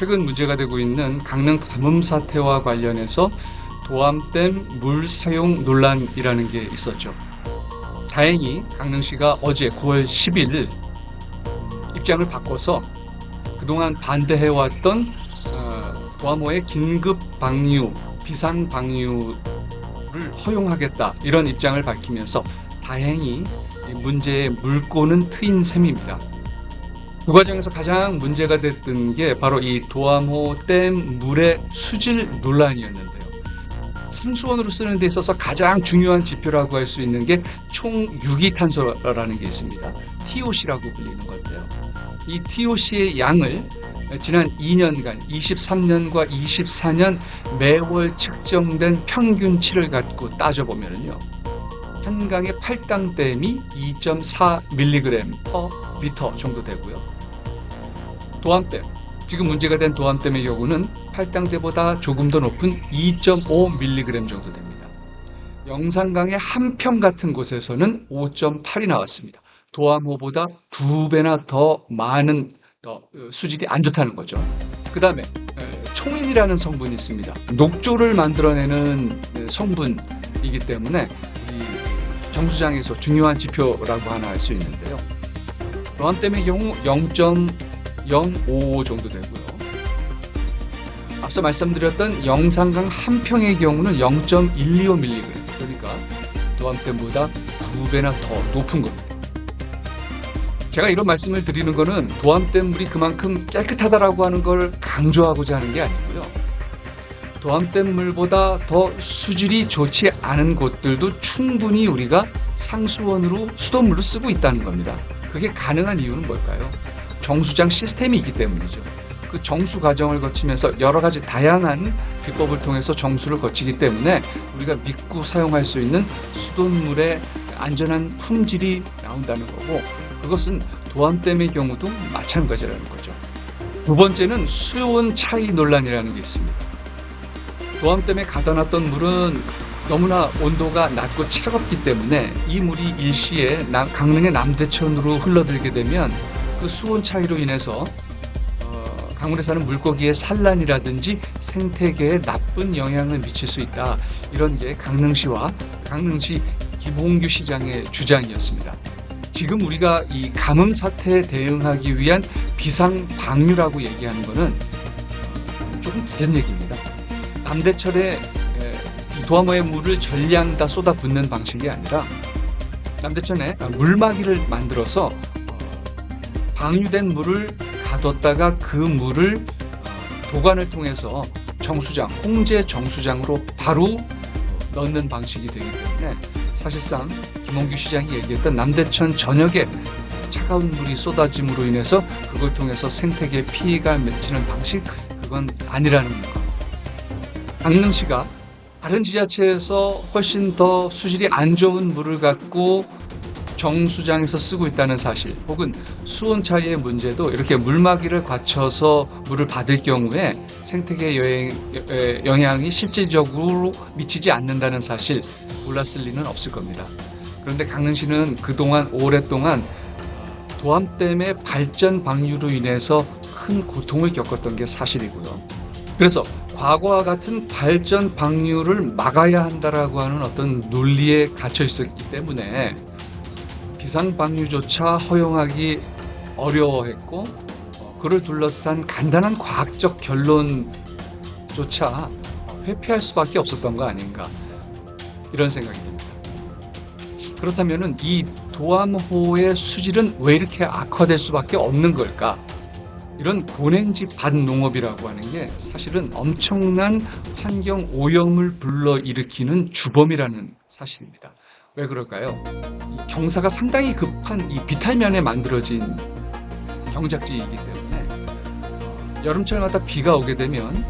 최근 문제가 되고 있는 강릉 가뭄 사태와 관련해서 도암댐 물 사용 논란이라는 게 있었죠. 다행히 강릉시가 어제 9월 10일 입장을 바꿔서 그동안 반대해왔던 어, 도암호의 긴급 방류, 비상 방류를 허용하겠다 이런 입장을 밝히면서 다행히 이 문제의 물꼬는 트인 셈입니다. 그 과정에서 가장 문제가 됐던 게 바로 이 도암호 댐 물의 수질 논란이었는데요. 상수원으로 쓰는 데 있어서 가장 중요한 지표라고 할 수 있는 게 총 유기탄소라는 게 있습니다. TOC라고 불리는 건데요. 이 TOC의 양을 지난 2년간 23년과 24년 매월 측정된 평균치를 갖고 따져보면요. 한강의 팔당댐이 2.4mg per 리터 정도 되고요. 도암댐, 지금 문제가 된 도암댐의 경우는 팔당댐보다 조금 더 높은 2.5mg 정도 됩니다. 영산강의 한평 같은 곳에서는 5.8이 나왔습니다. 도암호보다 두 배나 더 많은 더 어, 수질이 안 좋다는 거죠. 그 다음에 총인이라는 성분이 있습니다. 녹조를 만들어내는 에, 성분이기 때문에 이 정수장에서 중요한 지표라고 하나 할 수 있는데요. 도암댐의 경우 0.055 정도 되고요. 앞서 말씀드렸던 영산강 한 평의 경우는 0.125mg 그러니까 도암댐보다 두 배나 더 높은 겁니다. 제가 이런 말씀을 드리는 거는 도암댐 물이 그만큼 깨끗하다라고 하는 걸 강조하고자 하는 게 아니고요. 도암댐 물보다 더 수질이 좋지 않은 곳들도 충분히 우리가 상수원으로 수돗물로 쓰고 있다는 겁니다. 그게 가능한 이유는 뭘까요? 정수장 시스템이 있기 때문이죠. 그 정수 과정을 거치면서 여러 가지 다양한 비법을 통해서 정수를 거치기 때문에 우리가 믿고 사용할 수 있는 수돗물의 안전한 품질이 나온다는 거고 그것은 도암댐의 경우도 마찬가지라는 거죠. 두 번째는 수온 차이 논란이라는 게 있습니다. 도암댐에 가다 놨던 물은 너무나 온도가 낮고 차갑기 때문에 이 물이 일시에 남- 강릉의 남대천으로 흘러들게 되면 그 수온 차이로 인해서 어, 강물에 사는 물고기의 산란이라든지 생태계에 나쁜 영향을 미칠 수 있다. 이런 게 강릉시와 강릉시 김홍규 시장의 주장이었습니다. 지금 우리가 이 가뭄 사태에 대응하기 위한 비상 방류라고 얘기하는 거는 조금 다른 얘기입니다. 남대철에 도암호의 물을 전량 다 쏟아 붓는 방식이 아니라 남대천에 물막이를 만들어서 어, 방류된 물을 가뒀다가 그 물을 어, 도관을 통해서 정수장, 홍제 정수장으로 바로 넣는 방식이 되기 때문에 사실상 김홍규 시장이 얘기했던 남대천 전역에 차가운 물이 쏟아짐으로 인해서 그걸 통해서 생태계 피해가 맺히는 방식 그건 아니라는 겁니다. 강릉시가 다른 지자체에서 훨씬 더 수질이 안 좋은 물을 갖고 정수장에서 쓰고 있다는 사실 혹은 수온 차이의 문제도 이렇게 물막이를 갖춰서 물을 받을 경우에 생태계 여행, 영향이 실질적으로 미치지 않는다는 사실 몰랐을 리는 없을 겁니다. 그런데 강릉시는 그동안 오랫동안 도암댐의 발전 방류로 인해서 큰 고통을 겪었던 게 사실이고요. 그래서 과거와 같은 발전 방류를 막아야 한다라고 하는 어떤 논리에 갇혀 있었기 때문에 비상 방류조차 허용하기 어려워했고 어, 그를 둘러싼 간단한 과학적 결론조차 회피할 수밖에 없었던 거 아닌가 이런 생각이 듭니다. 그렇다면은 이 도암호의 수질은 왜 이렇게 악화될 수밖에 없는 걸까? 이런 고냉지 밭농업이라고 하는 게 사실은 엄청난 환경 오염을 불러일으키는 주범이라는 사실입니다. 왜 그럴까요? 이 경사가 상당히 급한 이 비탈면에 만들어진 경작지이기 때문에 여름철마다 비가 오게 되면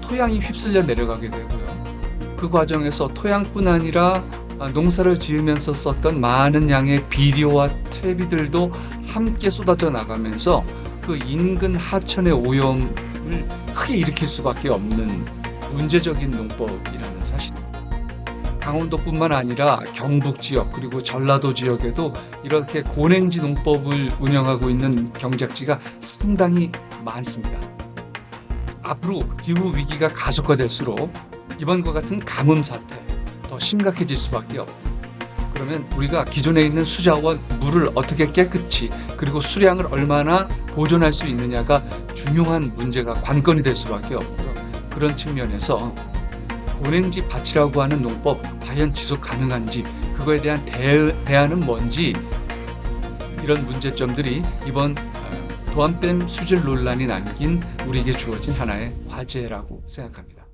토양이 휩쓸려 내려가게 되고요. 그 과정에서 토양뿐 아니라 아, 농사를 지으면서 썼던 많은 양의 비료와 퇴비들도 함께 쏟아져 나가면서 그 인근 하천의 오염을 크게 일으킬 수밖에 없는 문제적인 농법이라는 사실입니다. 강원도뿐만 아니라 경북 지역 그리고 전라도 지역에도 이렇게 고냉지 농법을 운영하고 있는 경작지가 상당히 많습니다. 앞으로 기후 위기가 가속화될수록 이번과 같은 가뭄 사태 더 심각해질 수밖에 없고 그러면 우리가 기존에 있는 수자원 물을 어떻게 깨끗이 그리고 수량을 얼마나 보존할 수 있느냐가 중요한 문제가 관건이 될 수밖에 없고요. 그런 측면에서 고랭지 밭이라고 하는 농법 과연 지속 가능한지 그거에 대한 대, 대안은 뭔지 이런 문제점들이 이번 어, 도암댐 수질 논란이 남긴 우리에게 주어진 하나의 과제라고 생각합니다.